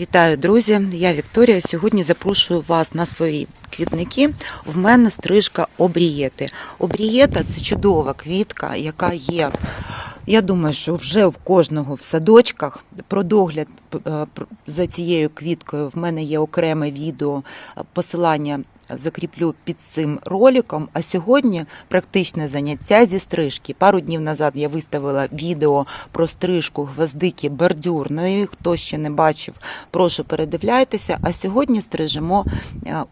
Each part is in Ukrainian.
Вітаю, друзі! Я Вікторія. Сьогодні запрошую вас на свої квітники. В мене стрижка обрієти. Обрієта це чудова квітка, яка є. Я думаю, що вже в кожного в садочках про догляд е, за цією квіткою в мене є окреме відео, посилання закріплю під цим роликом. А сьогодні практичне заняття зі стрижки. Пару днів назад я виставила відео про стрижку гвоздики бордюрної. Хто ще не бачив, прошу передивляйтеся. А сьогодні стрижемо е,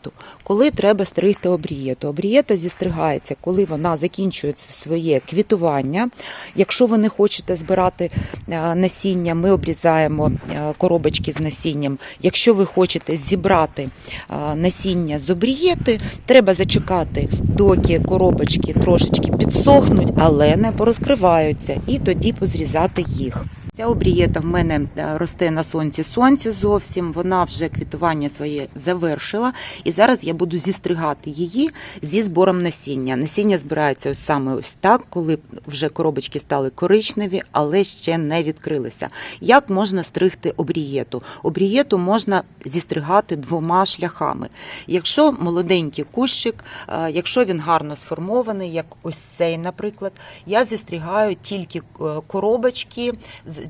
обрієту. Коли треба стригти обрієту? Обрієта зістригається, коли вона закінчує своє квітування. Якщо ви не хочете збирати е, насіння, ми обрізаємо е, коробочки з насінням. Якщо ви хочете зібрати е, насіння з обрієти, треба зачекати, доки коробочки трошечки підсохнуть, але не порозкриваються, і тоді позрізати їх. Ця обрієта в мене е, росте на сонці сонці зовсім. Вона вже квітування своє завершила. І зараз я буду зістригати її зі збором насіння. Насіння збирається ось саме ось так, коли вже коробочки стали коричневі, але ще не відкрилися. Як можна стригти обрієту? Обрієту можна зістригати двома шляхами. Якщо молоденький кущик, е, якщо він гарно сформований, як ось цей, наприклад, я зістригаю тільки е, коробочки,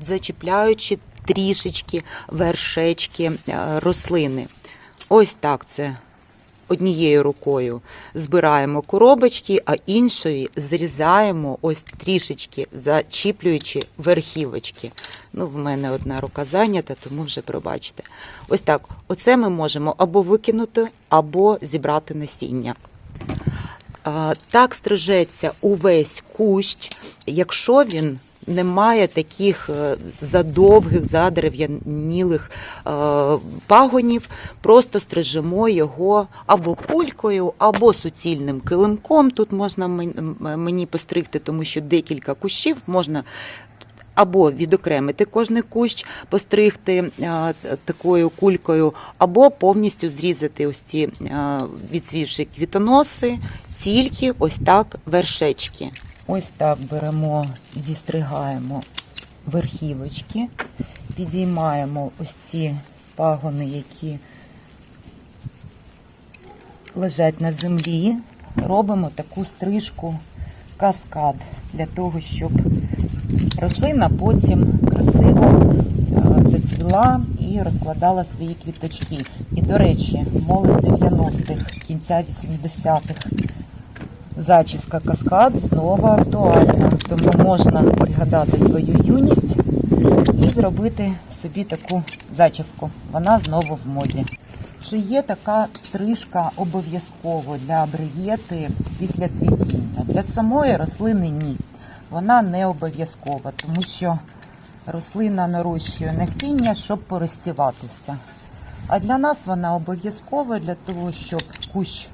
зачіпляючи трішечки вершечки е, рослини. Ось так це. Однією рукою збираємо коробочки, а іншою зрізаємо ось трішечки, зачіплюючи верхівочки. Ну, в мене одна рука зайнята, тому вже пробачте. Ось так. Оце ми можемо або викинути, або зібрати насіння. Так стрижеться увесь кущ, якщо він не має таких е, задовгих, задерев'янілих е, пагонів, просто стрижемо його або кулькою, або суцільним килимком. Тут можна мені постригти, тому що декілька кущів можна. Або відокремити кожний кущ, постригти е, такою кулькою, або повністю зрізати ось ці е, відсвівші квітоноси, тільки ось так вершечки. Ось так беремо, зістригаємо верхівочки, підіймаємо ось ці пагони, які лежать на землі. Робимо таку стрижку каскад для того, щоб рослина потім красиво е, зацвіла і розкладала свої квіточки. І, до речі, молодь 90-х, кінця 80-х зачіска каскад знову актуальна, тому можна пригадати свою юність і зробити собі таку зачіску. Вона знову в моді. Чи є така стрижка обов'язково для бриєти після цвітіння? Для самої рослини ні. Вона не обов'язкова, тому що рослина нарощує насіння, щоб порозсіватися. А для нас вона обов'язкова для того, щоб кущ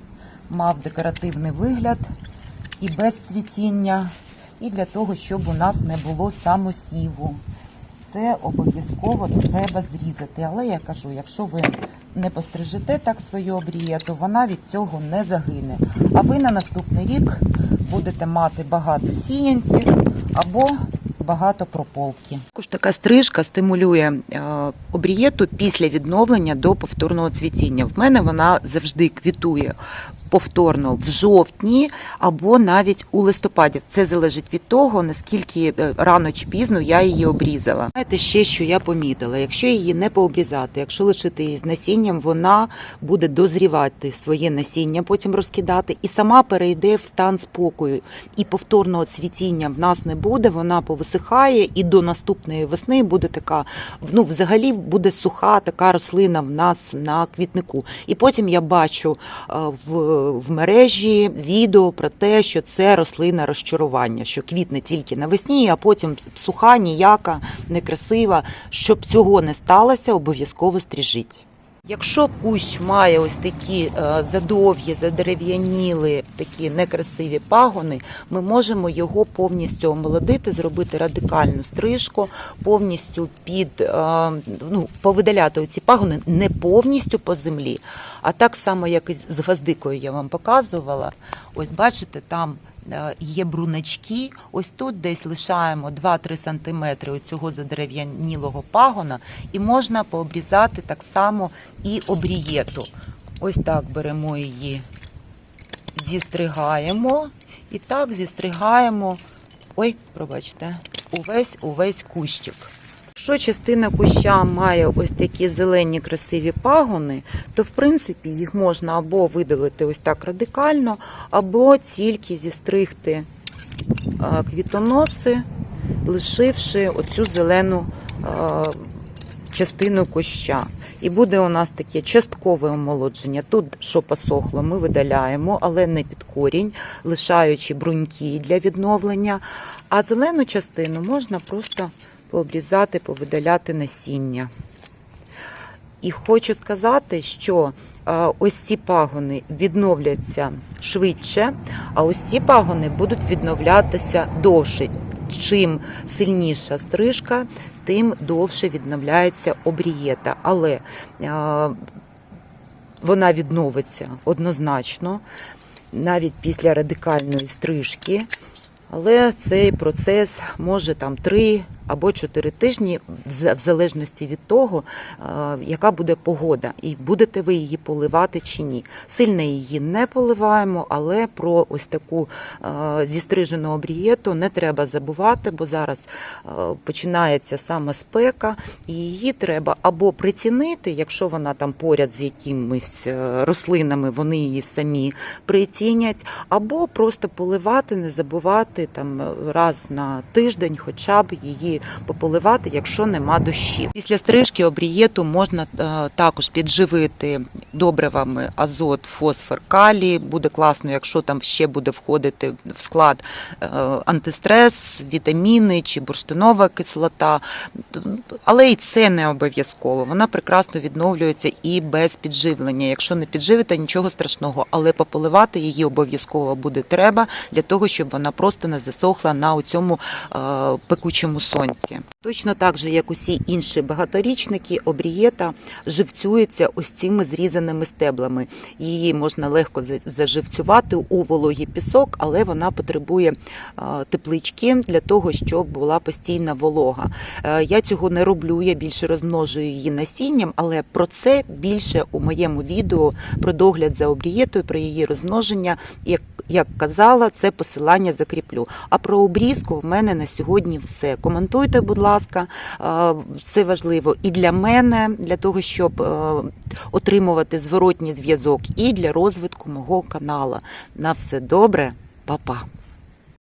мав декоративний вигляд і без цвітіння, і для того, щоб у нас не було самосіву. Це обов'язково треба зрізати. Але я кажу, якщо ви не пострижете так свою обрію, то вона від цього не загине. А ви на наступний рік будете мати багато сіянців або багато прополки. Також така стрижка стимулює е, обрієту після відновлення до повторного цвітіння. В мене вона завжди квітує повторно в жовтні або навіть у листопаді. Це залежить від того, наскільки е, рано чи пізно я її обрізала. Знаєте, ще що я помітила, якщо її не пообрізати, якщо лишити її з насінням, вона буде дозрівати своє насіння, потім розкидати, і сама перейде в стан спокою. І повторного цвітіння в нас не буде, вона повисихає, і до наступної весни буде така, ну взагалі буде суха така рослина в нас на квітнику. І потім я бачу е, в, в мережі відео про те, що це рослина розчарування, що квітне тільки навесні, а потім суха, ніяка, некрасива. Щоб цього не сталося, обов'язково стрижіть. Якщо кущ має ось такі е, задовгі, задерев'яніли, такі некрасиві пагони, ми можемо його повністю омолодити, зробити радикальну стрижку, повністю під е, ну, повидаляти ці пагони не повністю по землі, а так само, як і з гвоздикою я вам показувала. Ось бачите, там є бруначки. Ось тут десь лишаємо 2-3 см цього задерев'янілого пагона, і можна пообрізати так само і обрієту. Ось так беремо її, зістригаємо, і так зістригаємо. Ой, пробачте, увесь увесь кущик. Якщо частина куща має ось такі зелені красиві пагони, то в принципі їх можна або видалити ось так радикально, або тільки зістригти квітоноси, лишивши оцю зелену частину куща. І буде у нас таке часткове омолодження. Тут, що посохло, ми видаляємо, але не під корінь, лишаючи бруньки для відновлення. А зелену частину можна просто пообрізати, повидаляти насіння. І хочу сказати, що е, ось ці пагони відновляться швидше, а ось ці пагони будуть відновлятися довше. Чим сильніша стрижка, тим довше відновляється обрієта. Але е, вона відновиться однозначно, навіть після радикальної стрижки. Але цей процес може там 3 або 4 тижні, в залежності від того, е, яка буде погода, і будете ви її поливати чи ні. Сильно її не поливаємо, але про ось таку е, зістрижену обрієту не треба забувати, бо зараз е, починається саме спека, і її треба або прицінити, якщо вона там поряд з якимись рослинами, вони її самі прицінять, або просто поливати, не забувати там раз на тиждень, хоча б її пополивати, якщо нема дощів. Після стрижки обрієту можна е, також підживити добривами азот, фосфор, калій. Буде класно, якщо там ще буде входити в склад е, антистрес, вітаміни чи бурштинова кислота. Але і це не обов'язково. Вона прекрасно відновлюється і без підживлення. Якщо не підживите, нічого страшного, але пополивати її обов'язково буде треба для того, щоб вона просто не засохла на цьому пекучому сонці. Точно так же, як усі інші багаторічники, обрієта живцюється ось цими зрізаними стеблами. Її можна легко заживцювати у вологий пісок, але вона потребує теплички для того, щоб була постійна волога. Е, Я цього не роблю, я більше розмножую її насінням, але про це більше у моєму відео про догляд за обрієтою, про її розмноження. Як, як казала, це посилання закріплю. А про обрізку в мене на сьогодні все. Коментуйте, будь ласка, це важливо і для мене, для того, щоб е, отримувати зворотній зв'язок, і для розвитку мого каналу. На все добре, па-па!